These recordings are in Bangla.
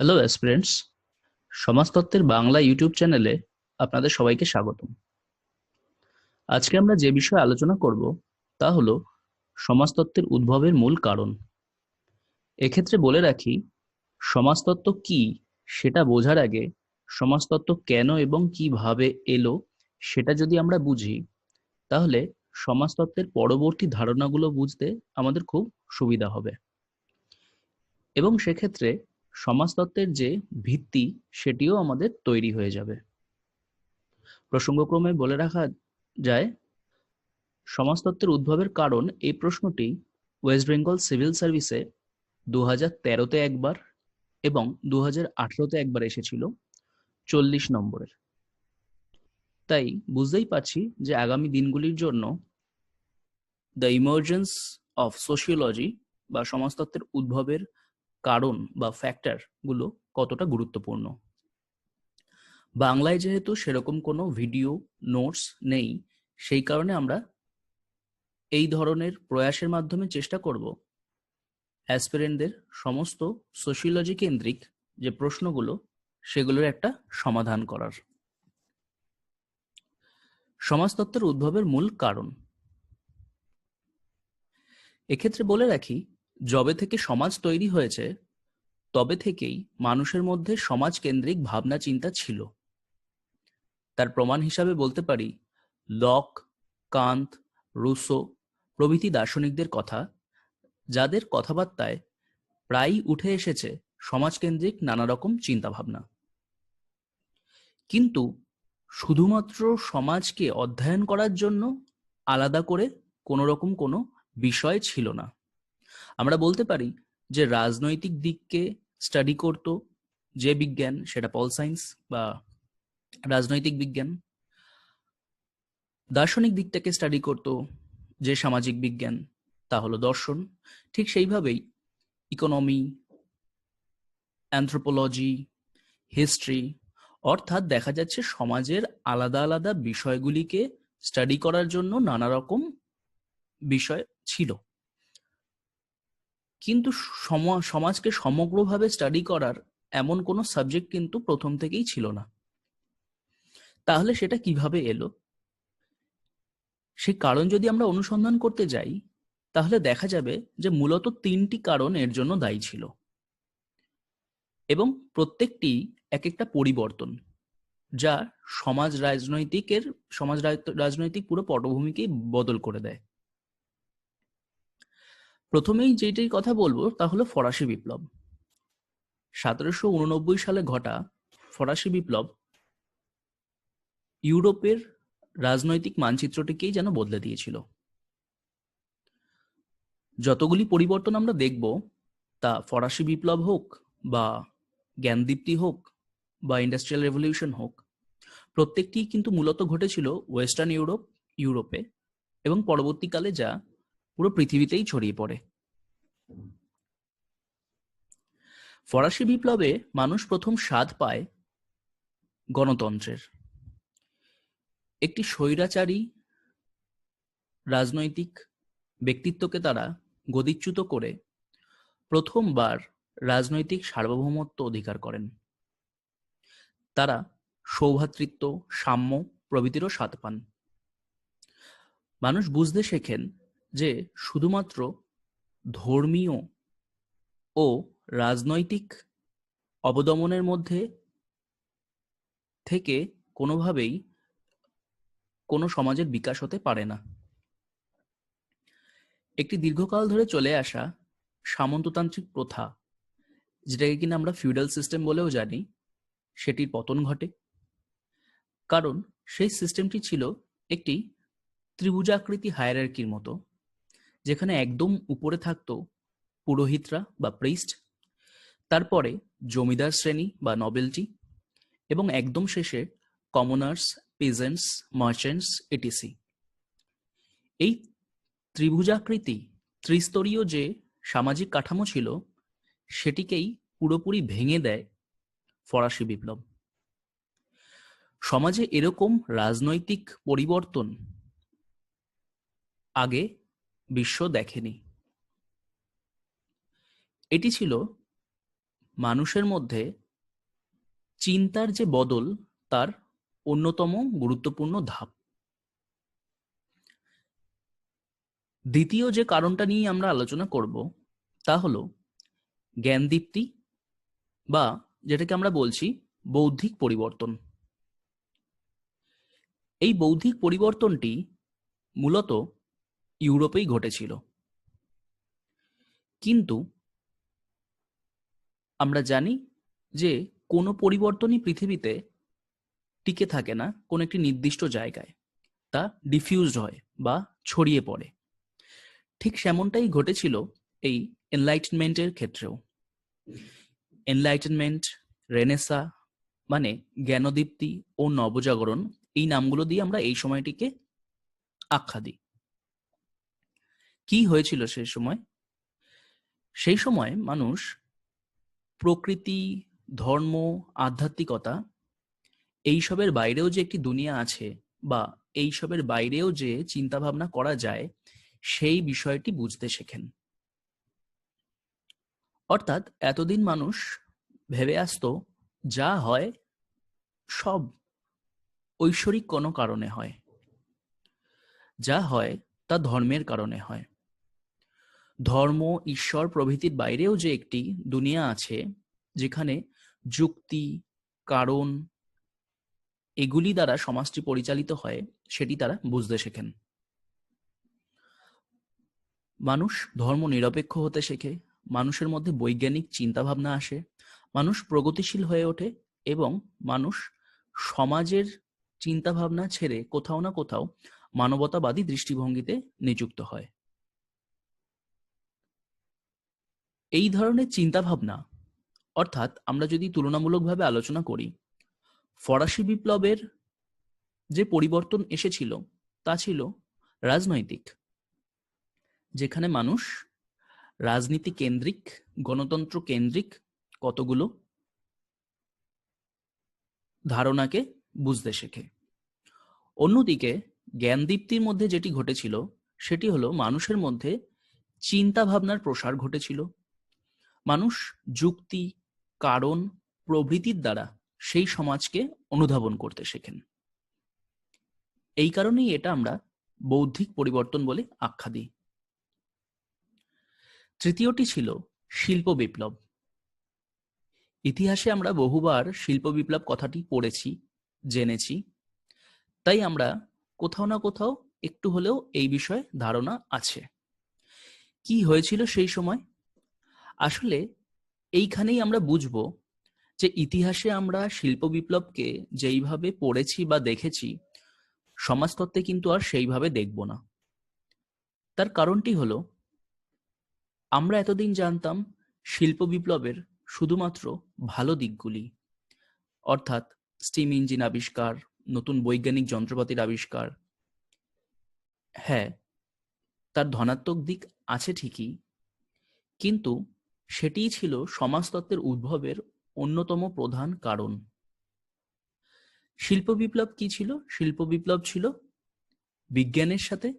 হ্যালো অ্যাসপিরেন্টস সমাজতত্ত্বের বাংলা ইউটিউব চ্যানেলে আপনাদের সবাইকে স্বাগতম। আজকে আমরা যে বিষয়ে আলোচনা করব, তা হলো সমাজতত্ত্বের উদ্ভবের মূল কারণ। এক্ষেত্রে বলে রাখি সমাজতত্ত্ব কি সেটা বোঝার আগে সমাজতত্ত্ব কেন এবং কীভাবে এলো সেটা যদি আমরা বুঝি, তাহলে সমাজতত্ত্বের পরবর্তী ধারণাগুলো বুঝতে আমাদের খুব সুবিধা হবে। এবং সেক্ষেত্রে সমাজতত্ত্বের যে ভিত্তি, সেটিও আমাদের তৈরি হয়ে যাবে। প্রসঙ্গক্রমে বলে রাখা যায়, সমাজতত্ত্বের উদ্ভবের কারণ এই প্রশ্নটি ওয়েস্ট বেঙ্গল সিভিল সার্ভিসে দু হাজার তেরোতে একবার এবং দু হাজার আঠেরোতে একবার এসেছিল, চল্লিশ নম্বরের। তাই বুঝতেই পারছি যে আগামী দিনগুলির জন্য দ্য ইমার্জেন্স অফ সোশিওলজি বা সমাজতত্ত্বের উদ্ভবের কারণ বা ফ্যাক্টরগুলো কতটা গুরুত্বপূর্ণ। বাংলায় যেহেতু সেরকম কোনো ভিডিও নোটস নেই, সেই কারণে আমরা এই ধরনের প্রয়াসের মাধ্যমে চেষ্টা করব অ্যাসপিরেন্টদের সমস্ত সোশিওলজি কেন্দ্রিক যে প্রশ্নগুলো, সেগুলোর একটা সমাধান করার। সমাজতত্ত্বের উদ্ভবের মূল কারণ। এক্ষেত্রে বলে রাখি, যবে থেকে সমাজ তৈরি হয়েছে তবে থেকেই মানুষের মধ্যে সমাজ কেন্দ্রিক ভাবনা, চিন্তা ছিল। তার প্রমাণ হিসাবে বলতে পারি, লক, কান্ত, রুসো প্রভৃতি দার্শনিকদের কথা, যাদের কথাবার্তায় প্রায়ই উঠে এসেছে সমাজকেন্দ্রিক নানা রকম চিন্তাভাবনা। কিন্তু শুধুমাত্র সমাজকে অধ্যয়ন করার জন্য আলাদা করে কোনো রকম কোনো বিষয় ছিল না। আমরা বলতে পারি যে রাজনৈতিক দিককে স্টাডি করতো, যে বিজ্ঞান, সেটা পল সায়েন্স বা রাজনৈতিক বিজ্ঞান। দার্শনিক দিকটাকে স্টাডি করতো, যে সামাজিক বিজ্ঞান, তা হলো দর্শন। ঠিক সেইভাবেই ইকোনমি অ্যান্থ্রোপোলজি হিস্ট্রি অর্থাৎ দেখা যাচ্ছে সমাজের আলাদা আলাদা বিষয়গুলিকে স্টাডি করার জন্য নানা রকম বিষয় ছিল। কিন্তু সমাজকে সমগ্রভাবে স্টাডি করার এমন কোনো সাবজেক্ট কিন্তু প্রথম থেকেই ছিল না। তাহলে সেটা কীভাবে এলো? সে কারণ যদি আমরা অনুসন্ধান করতে যাই, তাহলে দেখা যাবে যে মূলত তিনটি কারণ এর জন্য দায়ী ছিল। এবং প্রত্যেকটি এক একটা পরিবর্তন, যা সমাজ রাজনৈতিকের, সমাজ রাজনৈতিক পুরো পটভূমিকেই বদল করে দেয়। প্রথমেই যেটির কথা বলব তা হলো ফরাসি বিপ্লব। সতেরোশো উননব্বই সালে ঘটা ফরাসি বিপ্লব ইউরোপের রাজনৈতিক মানচিত্রটিকেই যেন বদলে দিয়েছিল। যতগুলি পরিবর্তন আমরা দেখব তা ফরাসি বিপ্লব হোক বা জ্ঞানদীপ্তি হোক বা ইন্ডাস্ট্রিয়াল রেভলিউশন হোক প্রত্যেকটি কিন্তু মূলত ঘটেছিল ওয়েস্টার্ন ইউরোপ, ইউরোপে এবং পরবর্তীকালে যা পুরো পৃথিবীতেই ছড়িয়ে পড়ে। ফরাসি বিপ্লবে মানুষ প্রথম স্বাদ পায় গণতন্ত্রের। একটি স্বৈরাচারী রাজনৈতিক ব্যক্তিত্বকে তারা গদিচ্যুত করে প্রথমবার রাজনৈতিক সার্বভৌমত্ব অধিকার করেন। তারা সৌভাতৃত্ব, সাম্য প্রভৃতিরও স্বাদ পান। মানুষ বুঝতে শেখেন যে শুধুমাত্র ধর্মীয় ও রাজনৈতিক অবদমনের মধ্যে থেকে কোনোভাবেই কোনো সমাজের বিকাশ হতে পারে না। একটি দীর্ঘকাল ধরে চলে আসা সামন্ততান্ত্রিক প্রথা, যেটাকে কিনা আমরা ফিউডাল সিস্টেম বলেও জানি, সেটির পতন ঘটে। কারণ সেই সিস্টেমটি ছিল একটি ত্রিভুজাকৃতি হায়ারার্কির মতো। যেখানে একদম উপরে থাকতো পুরোহিতরা বা প্রিস্ট তারপরে জমিদার শ্রেণি বা নবেলটি এবং একদম শেষে কমনার্স পেজেন্টস মার্চেন্টস এটিসি এই ত্রিভুজাকৃতি, ত্রিস্তরীয় যে সামাজিক কাঠামো ছিল, সেটিকেই পুরোপুরি ভেঙে দেয় ফরাসি বিপ্লব। সমাজে এরকম রাজনৈতিক পরিবর্তন আগে বিশ্ব দেখেনি। এটি ছিল মানুষের মধ্যে চিন্তার যে বদল, তার অন্যতম গুরুত্বপূর্ণ ধাপ। দ্বিতীয় যে কারণটা নিয়ে আমরা আলোচনা করব, তা হলো জ্ঞানদীপ্তি বা যেটাকে আমরা বলছি বৌদ্ধিক পরিবর্তন। এই বৌদ্ধিক পরিবর্তনটি মূলত ইউরোপেই ঘটেছিল। কিন্তু আমরা জানি যে কোনো পরিবর্তনই পৃথিবীতে টিকে থাকে না, কোনো একটি নির্দিষ্ট জায়গায়। তা ডিফিউজড হয় বা ছড়িয়ে পড়ে। ঠিক সেমনটাই ঘটেছিল এই এনলাইটেনমেন্টের ক্ষেত্রেও। এনলাইটেনমেন্ট রেনেসা মানে জ্ঞানদীপ্তি ও নবজাগরণ এই নামগুলো দিয়ে আমরা এই সময়টিকে আখ্যা দিই। কি হয়েছিল সেই সময়? সেই সময় মানুষ প্রকৃতি, ধর্ম, আধ্যাত্মিকতা এইসবের বাইরেও যে একটি দুনিয়া আছে বা এইসবের বাইরেও যে চিন্তা ভাবনা করা যায়, সেই বিষয়টি বুঝতে শেখেন। অর্থাৎ এতদিন মানুষ ভেবে আসতো, যা হয় সব ঐশ্বরিক কোনো কারণে হয়। যা হয় তা ধর্মের কারণে হয়। ধর্ম, ঈশ্বর প্রভৃতির বাইরেও যে একটি দুনিয়া আছে, যেখানে যুক্তি, কারণ এগুলি দ্বারা সমাজটি পরিচালিত হয়, সেটি তারা বুঝতে শেখেন। মানুষ ধর্ম নিরপেক্ষ হতে শেখে, মানুষের মধ্যে বৈজ্ঞানিক চিন্তাভাবনা আসে, মানুষ প্রগতিশীল হয়ে ওঠে এবং মানুষ সমাজের চিন্তাভাবনা ছেড়ে কোথাও না কোথাও মানবতাবাদী দৃষ্টিভঙ্গিতে নিযুক্ত হয়। এই ধরনের চিন্তাভাবনা, অর্থাৎ আমরা যদি তুলনামূলকভাবে আলোচনা করি, ফরাসি বিপ্লবের যে পরিবর্তন এসেছিল, তা ছিল রাজনৈতিক, যেখানে মানুষ রাজনীতি কেন্দ্রিক, গণতন্ত্র কেন্দ্রিক কতগুলো ধারণাকে বুঝতে শেখে। অন্যদিকে জ্ঞানদীপ্তির মধ্যে যেটি ঘটেছিল, সেটি হলো মানুষের মধ্যে চিন্তা ভাবনার প্রসার ঘটেছিল। মানুষ যুক্তি, কারণ, প্রভৃতির দ্বারা সেই সমাজকে অনুধাবন করতে শেখেন। এই কারণেই এটা আমরা বৌদ্ধিক পরিবর্তন বলে আখ্যা দিই। তৃতীয়টি ছিল শিল্প বিপ্লব। ইতিহাসে আমরা বহুবার শিল্প বিপ্লব কথাটি পড়েছি, জেনেছি। তাই আমরা কোথাও না কোথাও একটু হলেও এই বিষয়ে ধারণা আছে। কি হয়েছিল সেই সময়? আসলে এইখানেই আমরা বুঝব যে ইতিহাসে আমরা শিল্প বিপ্লবকে যেইভাবে পড়েছি বা দেখেছি, সমাজতত্ত্বে কিন্তু আর সেইভাবে দেখব না। তার কারণটি হলো, আমরা এতদিন জানতাম শিল্প বিপ্লবের শুধুমাত্র ভালো দিকগুলি। অর্থাৎ স্টিম ইঞ্জিন আবিষ্কার, নতুন বৈজ্ঞানিক যন্ত্রপাতির আবিষ্কার। হ্যাঁ তার ধনাত্মক দিক আছে ঠিকই, কিন্তু সেটিই ছিল সমাজতত্ত্বের উদ্ভবের অন্যতম প্রধান কারণ। শিল্প বিপ্লব কি ছিল? শিল্প বিপ্লব ছিল বিজ্ঞানের সাথে,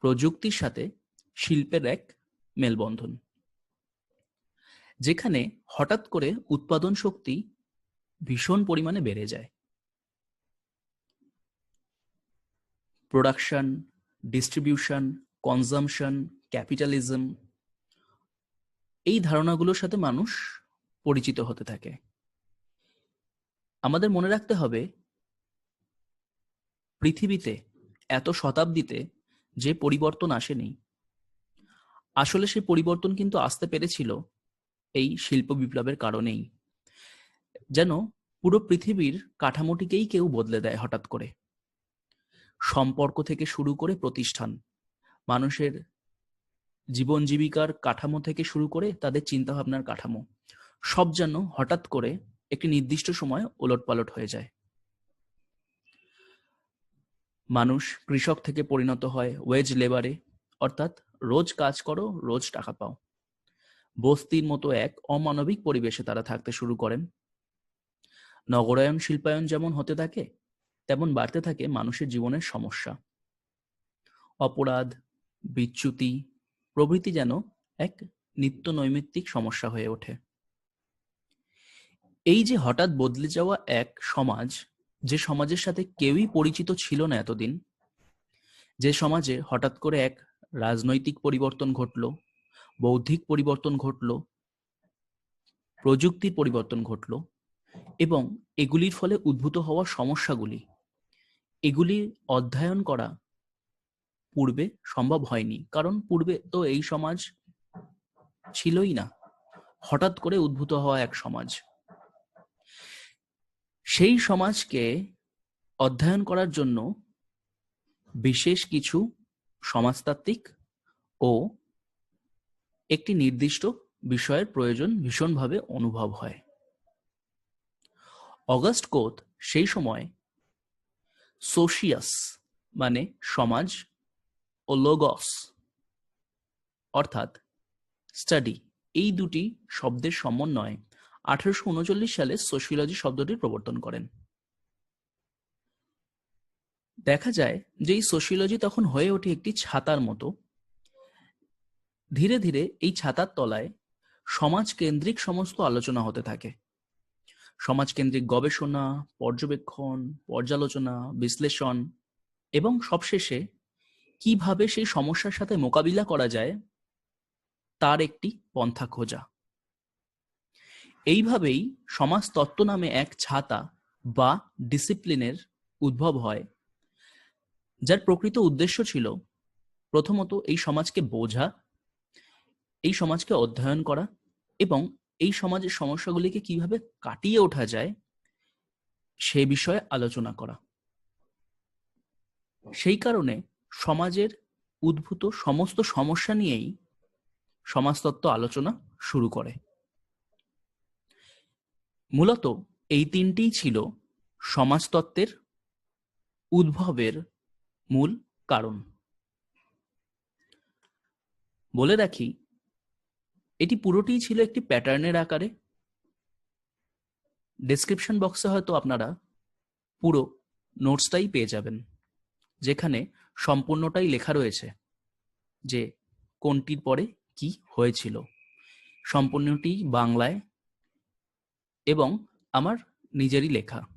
প্রযুক্তির সাথে, শিল্পের এক মেলবন্ধন। যেখানে হঠাৎ করে উৎপাদন শক্তি ভীষণ পরিমাণে বেড়ে যায়। প্রোডাকশন, ডিস্ট্রিবিউশন, কনজামশন, ক্যাপিটালিজম এই ধারণাগুলোর সাথে মানুষ পরিচিত হতে থাকে। আমাদের মনে রাখতে হবে, পৃথিবীতে এত শতাব্দীতে যে পরিবর্তন আসেনি, আসলে সেই পরিবর্তন কিন্তু আসতে পেরেছিল এই শিল্প বিপ্লবের কারণেই। যেন পুরো পৃথিবীর কাঠামোটিকেই কেউ বদলে দেয় হঠাৎ করে। সম্পর্ক থেকে শুরু করে প্রতিষ্ঠান, মানুষের জীবন জীবিকার কাঠামো থেকে শুরু করে তাদের চিন্তাভাবনার কাঠামো, সব যেন হঠাৎ করে একটি নির্দিষ্ট সময় ওলটপালট হয়ে যায়। মানুষ কৃষক থেকে পরিণত হয় ওয়েজ লেবারে অর্থাৎ রোজ কাজ করো, রোজ টাকা পাও। বস্তির মতো এক অমানবিক পরিবেশে তারা থাকতে শুরু করেন। নগরায়ন, শিল্পায়ন যেমন হতে থাকে, তেমন বাড়তে থাকে মানুষের জীবনের সমস্যা। অপরাধ, বিচ্যুতি প্রভৃতি যেন এক নিত্য নৈমিত্তিক সমস্যা হয়ে ওঠে। এই যে হঠাৎ বদলে যাওয়া এক সমাজ, যে সমাজের সাথে কেউই পরিচিত ছিল না এতদিন, যে সমাজে হঠাৎ করে এক রাজনৈতিক পরিবর্তন ঘটলো, বৌদ্ধিক পরিবর্তন ঘটলো, প্রযুক্তির পরিবর্তন ঘটলো এবং এগুলির ফলে উদ্ভূত হওয়া সমস্যাগুলি, এগুলি অধ্যয়ন করা পূর্বে সম্ভব হয়নি। কারণ পূর্বে তো এই সমাজ ছিলই না। হঠাৎ করে উদ্ভূত হওয়া এক সমাজ। সেই সমাজকে অধ্যয়ন করার জন্য বিশেষ কিছু সমাজতাত্ত্বিক ও একটি নির্দিষ্ট বিষয়ের প্রয়োজন ভীষণভাবে অনুভব হয়। অগাস্ট কোত সেই সময় সোশিয়াস মানে সমাজ ও লোগস অর্থাৎ স্টাডি এই দুটি শব্দের সমন্বয়ে আঠারোশো উনচল্লিশ সালে সোশিওলজি শব্দটির প্রবর্তন করেন। দেখা যায় যে এই সোশিওলজি তখন হয়ে ওঠে একটি ছাতার মতো। ধীরে ধীরে এই ছাতার তলায় সমাজ কেন্দ্রিক সমস্ত আলোচনা হতে থাকে। সমাজকেন্দ্রিক গবেষণা, পর্যবেক্ষণ, পর্যালোচনা, বিশ্লেষণ এবং সবশেষে কীভাবে সেই সমস্যার সাথে মোকাবিলা করা যায়, তার একটি পন্থা খোঁজা। এইভাবেই সমাজতত্ত্ব নামে এক ছাতা বা ডিসিপ্লিনের উদ্ভব হয়, যার প্রকৃত উদ্দেশ্য ছিল প্রথমত এই সমাজকে বোঝা, এই সমাজকে অধ্যয়ন করা এবং এই সমাজের সমস্যাগুলিকে কীভাবে কাটিয়ে ওঠা যায় সে বিষয়ে আলোচনা করা। সেই কারণে সমাজের উদ্ভূত সমস্ত সমস্যা নিয়েই সমাজতত্ত্ব আলোচনা শুরু করে। মূলত এই তিনটিই ছিল সমাজতত্ত্বের উদ্ভবের মূল কারণ। বলে রাখি, এটি পুরোটিই ছিল একটি প্যাটার্নের আকারে। ডেসক্রিপশন বক্সে হয়তো আপনারা পুরো নোটসটাই পেয়ে যাবেন, যেখানে সম্পূর্ণটাই লেখা রয়েছে যে কোনটির পরে কি হয়েছিল। সম্পূর্ণটি বাংলায় এবং আমার নিজেরই লেখা।